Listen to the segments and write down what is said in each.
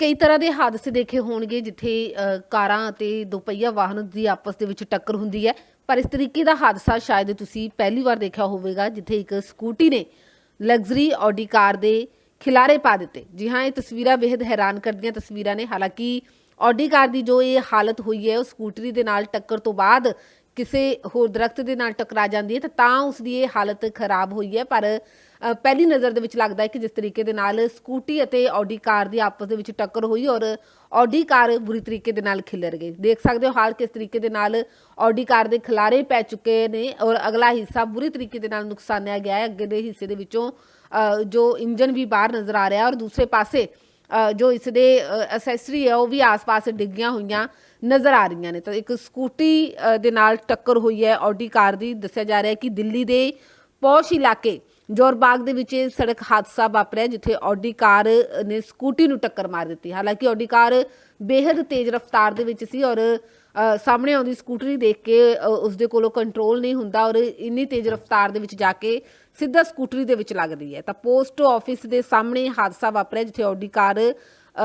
ਕਈ ਤਰ੍ਹਾਂ ਦੇ ਹਾਦਸੇ ਦੇਖੇ ਹੋਣਗੇ ਜਿੱਥੇ ਕਾਰਾਂ ਅਤੇ ਦੁਪਹੀਆ ਵਾਹਨ ਦੀ ਆਪਸ ਦੇ ਵਿੱਚ ਟੱਕਰ ਹੁੰਦੀ ਹੈ। ਪਰ ਇਸ ਤਰੀਕੇ ਦਾ ਹਾਦਸਾ ਸ਼ਾਇਦ ਤੁਸੀਂ ਪਹਿਲੀ ਵਾਰ ਦੇਖਿਆ ਹੋਵੇਗਾ, ਜਿੱਥੇ ਇੱਕ ਸਕੂਟੀ ਨੇ ਲਗਜ਼ਰੀ ਆਡੀ ਕਾਰ ਦੇ ਖਿਲਾਰੇ ਪਾ ਦਿੱਤੇ। ਜੀ ਹਾਂ, ਇਹ ਤਸਵੀਰਾਂ ਬੇहद ਹੈਰਾਨ ਕਰਦੀਆਂ ਤਸਵੀਰਾਂ ਨੇ। ਹਾਲਾਂਕਿ ਆਡੀ ਕਾਰ ਦੀ ਜੋ ਇਹ ਹਾਲਤ ਹੋਈ ਹੈ, ਉਹ ਸਕੂਟਰੀ ਦੇ ਨਾਲ ਟੱਕਰ ਤੋਂ ਬਾਅਦ ਕਿਸੇ ਹੋਰ ਦਰਖਤ ਦੇ ਨਾਲ ਟਕਰਾ ਜਾਂਦੀ ਹੈ ਤਾਂ ਤਾਂ ਉਸ ਦੀ ਇਹ ਹਾਲਤ ਖਰਾਬ ਹੋਈ ਹੈ। ਪਰ ਪਹਿਲੀ ਨਜ਼ਰ ਦੇ ਵਿੱਚ ਲੱਗਦਾ ਹੈ ਕਿ ਜਿਸ ਤਰੀਕੇ ਦੇ ਨਾਲ ਸਕੂਟੀ ਅਤੇ ਆਡੀ ਕਾਰ ਦੀ ਆਪਸ ਦੇ ਵਿੱਚ ਟੱਕਰ ਹੋਈ ਔਰ ਆਡੀ ਕਾਰ ਬੁਰੀ ਤਰੀਕੇ ਦੇ ਨਾਲ ਖਿਲਰ ਗਈ। ਦੇਖ ਸਕਦੇ ਹੋ ਹਾਲ ਕਿਸ ਤਰੀਕੇ ਦੇ ਨਾਲ ਆਡੀ ਕਾਰ ਦੇ ਖਿਲਾਰੇ ਪੈ ਚੁੱਕੇ ਨੇ ਔਰ ਅਗਲਾ ਹਿੱਸਾ ਬੁਰੀ ਤਰੀਕੇ ਦੇ ਨਾਲ ਨੁਕਸਾਨਿਆ ਗਿਆ ਹੈ। ਅੱਗੇ ਦੇ ਹਿੱਸੇ ਦੇ ਵਿੱਚੋਂ ਜੋ ਇੰਜਨ ਵੀ ਬਾਹਰ ਨਜ਼ਰ ਆ ਰਿਹਾ ਔਰ ਦੂਸਰੇ ਪਾਸੇ ਜੋ ਇਸ ਦੇ ਅਸੈਸਰੀ ਹੈ ਉਹ ਵੀ ਆਸ-ਪਾਸ ਡਿੱਗੀਆਂ ਹੋਈਆਂ ਨਜ਼ਰ ਆ ਰਹੀਆਂ ਨੇ। ਤਾਂ ਇੱਕ ਸਕੂਟੀ ਦੇ ਨਾਲ ਟੱਕਰ ਹੋਈ ਹੈ। ਆਡੀ ਕਾਰ ਦੀ ਦੱਸਿਆ ਜਾ ਰਿਹਾ ਹੈ ਕਿ ਦਿੱਲੀ ਦੇ ਪੌਸ਼ ਇਲਾਕੇ ਜੋਰਬਾਗ ਦੇ ਵਿੱਚ ਇਹ ਸੜਕ ਹਾਦਸਾ ਵਾਪਰਿਆ ਜਿੱਥੇ ਆਡੀ ਕਾਰ ਨੇ ਸਕੂਟੀ ਨੂੰ ਟੱਕਰ ਮਾਰ ਦਿੱਤੀ। ਹਾਲਾਂਕਿ ਆਡੀ ਕਾਰ ਬੇहद ਤੇਜ਼ ਰਫ਼ਤਾਰ ਦੇ ਵਿੱਚ ਸੀ ਔਰ ਸਾਹਮਣੇ ਆਉਂਦੀ ਸਕੂਟਰੀ ਦੇਖ ਕੇ ਅ, ਉਸ ਦੇ ਕੋਲੋਂ ਕੰਟਰੋਲ ਨਹੀਂ ਹੁੰਦਾ ਔਰ ਇੰਨੀ ਤੇਜ਼ ਰਫ਼ਤਾਰ ਦੇ ਵਿੱਚ ਜਾ ਕੇ ਸਿੱਧਾ ਸਕੂਟਰੀ ਦੇ ਵਿੱਚ ਲੱਗਦੀ ਹੈ। ਤਾਂ ਪੋਸਟ ਆਫਿਸ ਦੇ ਸਾਹਮਣੇ ਹਾਦਸਾ ਵਾਪਰਿਆ ਜਿੱਥੇ ਆਡੀ ਕਾਰ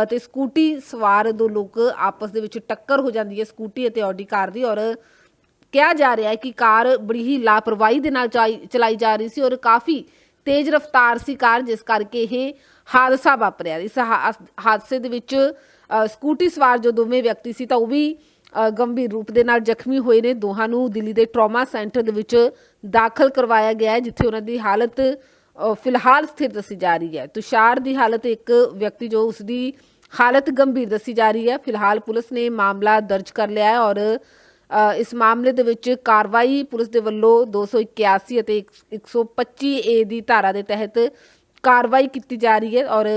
ਤੇ ਸਕੂਟੀ ਸਵਾਰ ਦੋ ਲੋਕ ਆਪਸ ਦੇ ਵਿੱਚ ਟੱਕਰ ਹੋ ਜਾਂਦੀ ਹੈ ਸਕੂਟੀ ਅਤੇ ਆਡੀ ਕਾਰ ਦੀ ਔਰ ਕਿਹਾ ਜਾ ਰਿਹਾ ਹੈ ਕਿ ਕਾਰ ਬੜੀ ਹੀ ਲਾਪਰਵਾਹੀ ਦੇ ਨਾਲ ਚਾਈ- ਚਲਾਈ ਜਾ ਰਹੀ ਸੀ ਔਰ ਕਾਫੀ ਤੇਜ਼ ਰਫ਼ਤਾਰ ਸੀ ਕਾਰ, ਜਿਸ ਕਰਕੇ ਇਹ ਹਾਦਸਾ ਵਾਪਰਿਆ। ਇਸ ਹਾ- ਹਾਦਸੇ ਦੇ ਵਿੱਚ ਸਕੂਟੀ ਸਵਾਰ ਜੋ ਦੋਵੇਂ ਵਿਅਕਤੀ ਸੀ ਤਾਂ ਉਹ ਵੀ ਗੰਭੀਰ ਰੂਪ ਦੇ ਨਾਲ ਜ਼ਖਮੀ ਹੋਏ ਨੇ। ਦੋਹਾਂ ਨੂੰ ਦਿੱਲੀ ਦੇ ਟਰਾਮਾ ਸੈਂਟਰ ਦੇ ਵਿੱਚ ਦਾਖਲ ਕਰਵਾਇਆ ਗਿਆ ਹੈ, ਜਿੱਥੇ ਉਹਨਾਂ ਦੀ ਹਾਲਤ ਫਿਲਹਾਲ ਸਥਿਰ ਦੱਸੀ ਜਾ ਰਹੀ ਹੈ। ਤੁਸ਼ਾਰ ਦੀ ਹਾਲਤ ਇੱਕ ਵਿਅਕਤੀ ਜੋ ਉਸ ਦੀ ਹਾਲਤ ਗੰਭੀਰ ਦੱਸੀ ਜਾ ਰਹੀ ਹੈ। ਫਿਲਹਾਲ ਪੁਲਿਸ ਨੇ ਮਾਮਲਾ ਦਰਜ ਕਰ ਲਿਆ ਹੈ ਔਰ ਇਸ ਮਾਮਲੇ ਦੇ ਵਿੱਚ ਕਾਰਵਾਈ ਪੁਲਿਸ ਦੇ ਵੱਲੋਂ 281 ਅਤੇ 125 ਏ ਦੀ ਧਾਰਾ ਦੇ ਤਹਿਤ ਕਾਰਵਾਈ ਕੀਤੀ ਜਾ ਰਹੀ ਹੈ ਔਰ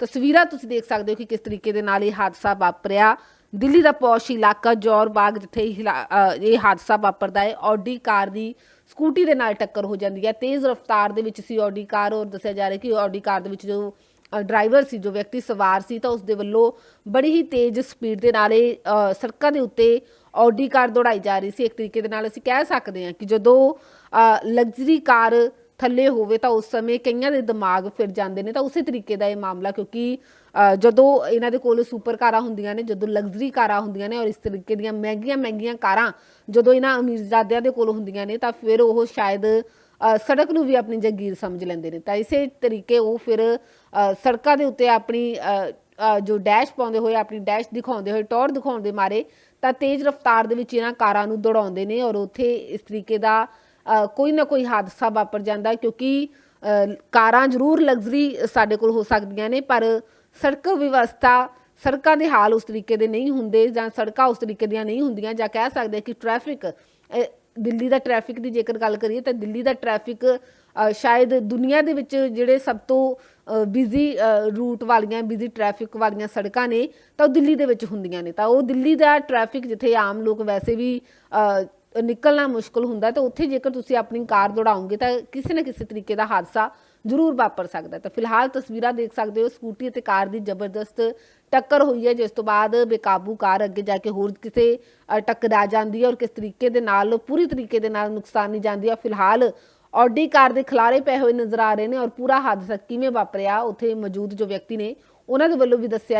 ਤਸਵੀਰਾਂ ਤੁਸੀਂ ਦੇਖ ਸਕਦੇ ਹੋ ਕਿ ਕਿਸ ਤਰੀਕੇ ਦੇ ਨਾਲ ਇਹ ਹਾਦਸਾ ਵਾਪਰਿਆ। ਦਿੱਲੀ ਦਾ ਪੌਸ਼ ਇਲਾਕਾ ਜੌਰ ਬਾਗ, ਜਿੱਥੇ ਇਹ ਹਿਲਾ- ਇਹ ਹਾਦਸਾ ਵਾਪਰਦਾ ਹੈ। ਆਡੀ ਕਾਰ ਦੀ ਸਕੂਟੀ ਦੇ ਨਾਲ ਟੱਕਰ ਹੋ ਜਾਂਦੀ ਹੈ। ਤੇਜ਼ ਰਫ਼ਤਾਰ ਦੇ ਵਿੱਚ ਸੀ ਆਡੀ ਕਾਰ ਔਰ ਦੱਸਿਆ ਜਾ ਰਿਹਾ ਕਿ ਆਡੀ ਕਾਰ ਦੇ ਵਿੱਚ ਜੋ ਡਰਾਈਵਰ ਸੀ, ਜੋ ਵਿਅਕਤੀ ਸਵਾਰ ਸੀ, ਤਾਂ ਉਸ ਦੇ ਵੱਲੋਂ ਬੜੀ ਹੀ ਤੇਜ਼ ਸਪੀਡ ਦੇ ਨਾਲ ਇਹ ਸੜਕਾਂ ਦੇ ਉੱਤੇ ਆਡੀ ਕਾਰ ਦੌੜਾਈ ਜਾ ਰਹੀ ਸੀ। ਇੱਕ ਤਰੀਕੇ ਦੇ ਨਾਲ ਅਸੀਂ ਕਹਿ ਸਕਦੇ ਹਾਂ ਕਿ ਜਦੋਂ ਲਗਜ਼ਰੀ ਕਾਰ ਥੱਲੇ ਹੋਵੇ ਤਾਂ ਉਸ ਸਮੇਂ ਕਈਆਂ ਦੇ ਦਿਮਾਗ ਫਿਰ ਜਾਂਦੇ ਨੇ ਤਾਂ ਉਸੇ ਤਰੀਕੇ ਦਾ ਇਹ ਮਾਮਲਾ ਕਿਉਂਕਿ ਜਦੋਂ ਇਹਨਾਂ ਦੇ ਕੋਲ ਸੁਪਰ ਕਾਰਾਂ ਹੁੰਦੀਆਂ ਨੇ ਜਦੋਂ ਲਗਜ਼ਰੀ ਕਾਰਾਂ ਹੁੰਦੀਆਂ ਨੇ ਔਰ ਇਸ ਤਰੀਕੇ ਦੀਆਂ ਮਹਿੰਗੀਆਂ ਮਹਿੰਗੀਆਂ ਕਾਰਾਂ ਜਦੋਂ ਇਹਨਾਂ ਅਮੀਰਜ਼ਾਦਿਆਂ ਦੇ ਕੋਲ ਹੁੰਦੀਆਂ ਨੇ ਤਾਂ ਫਿਰ ਉਹ ਸ਼ਾਇਦ ਸੜਕ ਨੂੰ ਵੀ ਆਪਣੀ ਜਗੀਰ ਸਮਝ ਲੈਂਦੇ ਨੇ। ਤਾਂ ਇਸੇ ਤਰੀਕੇ ਉਹ ਫਿਰ ਸੜਕਾਂ ਦੇ ਉੱਤੇ ਆਪਣੀ ਅ, ਜੋ ਡੈਸ਼ ਪਾਉਂਦੇ ਹੋਏ ਆਪਣੀ ਡੈਸ਼ ਦਿਖਾਉਂਦੇ ਹੋਏ ਟੌਰ ਦਿਖਾਉਂਦੇ ਮਾਰੇ ਤਾਂ ਤੇਜ਼ ਰਫ਼ਤਾਰ ਦੇ ਵਿੱਚ ਇਹਨਾਂ ਕਾਰਾਂ ਨੂੰ ਦੌੜਾਉਂਦੇ ਨੇ ਔਰ ਉੱਥੇ ਇਸ ਤਰੀਕੇ ਦਾ ਕੋਈ ਨਾ ਕੋਈ ਹਾਦਸਾ ਵਾਪਰ ਜਾਂਦਾ ਕਿਉਂਕਿ ਕਾਰਾਂ ਜ਼ਰੂਰ ਲਗਜ਼ਰੀ ਸਾਡੇ ਕੋਲ ਹੋ ਸਕਦੀਆਂ ਨੇ, ਪਰ ਸੜਕ ਵਿਵਸਥਾ, ਸੜਕਾਂ ਦੇ ਹਾਲ ਉਸ ਤਰੀਕੇ ਦੇ ਨਹੀਂ ਹੁੰਦੇ ਜਾਂ ਸੜਕਾਂ ਉਸ ਤਰੀਕੇ ਦੀਆਂ ਨਹੀਂ ਹੁੰਦੀਆਂ ਜਾਂ ਕਹਿ ਸਕਦੇ ਕਿ ਟ੍ਰੈਫਿਕ ਦਿੱਲੀ ਦਾ ਟ੍ਰੈਫਿਕ ਦੀ ਜੇਕਰ ਗੱਲ ਕਰੀਏ ਤਾਂ ਦਿੱਲੀ ਦਾ ਟ੍ਰੈਫਿਕ ਸ਼ਾਇਦ ਦੁਨੀਆ ਦੇ ਵਿੱਚ ਜਿਹੜੇ ਸਭ ਤੋਂ ਬਿਜ਼ੀ ਰੂਟ ਵਾਲੀਆਂ ਬਿਜ਼ੀ ਟ੍ਰੈਫਿਕ ਵਾਲੀਆਂ ਸੜਕਾਂ ਨੇ ਤਾਂ ਉਹ ਦਿੱਲੀ ਦੇ ਵਿੱਚ ਹੁੰਦੀਆਂ ਨੇ। ਤਾਂ ਉਹ ਦਿੱਲੀ ਦਾ ਟ੍ਰੈਫਿਕ ਜਿੱਥੇ ਆਮ ਲੋਕ ਵੈਸੇ ਵੀ ਨਿਕਲਣਾ ਮੁਸ਼ਕਲ ਹੁੰਦਾ ਤਾਂ ਉੱਥੇ ਜੇਕਰ ਤੁਸੀਂ ਆਪਣੀ ਕਾਰ ਦੌੜਾਓਗੇ ਤਾਂ ਕਿਸੇ ਨਾ ਕਿਸੇ ਤਰੀਕੇ ਦਾ ਹਾਦਸਾ ਜ਼ਰੂਰ ਵਾਪਰ ਸਕਦਾ ਤਾਂ ਫਿਲਹਾਲ ਤਸਵੀਰਾਂ ਦੇਖ ਸਕਦੇ ਹੋ ਸਕੂਟੀ ਅਤੇ ਕਾਰ ਦੀ ਜ਼ਬਰਦਸਤ ਟੱਕਰ ਹੋਈ ਹੈ ਜਿਸ ਤੋਂ ਬਾਅਦ ਬੇਕਾਬੂ ਕਾਰ ਅੱਗੇ ਜਾ ਕੇ ਹੋਰ ਕਿਸੇ ਅ, ਟਕਰਾ ਜਾਂਦੀ ਹੈ ਔਰ ਕਿਸ ਤਰੀਕੇ ਦੇ ਨਾਲ ਪੂਰੀ ਤਰੀਕੇ ਦੇ ਨਾਲ ਨੁਕਸਾਨੀ ਜਾਂਦੀ ਹੈ। ਫਿਲਹਾਲ ਆਡੀ ਕਾਰ ਦੇ ਖਿਲਾਰੇ ਪਏ ਹੋਏ ਨਜ਼ਰ ਆ ਰਹੇ ਨੇ ਔਰ ਪੂਰਾ ਹਾਦਸਾ ਕਿਵੇਂ ਵਾਪਰਿਆ ਉੱਥੇ ਮੌਜੂਦ ਜੋ ਵਿਅਕਤੀ ਨੇ ਉਹਨਾਂ ਦੇ ਵੱਲੋਂ ਵੀ ਦੱਸਿਆ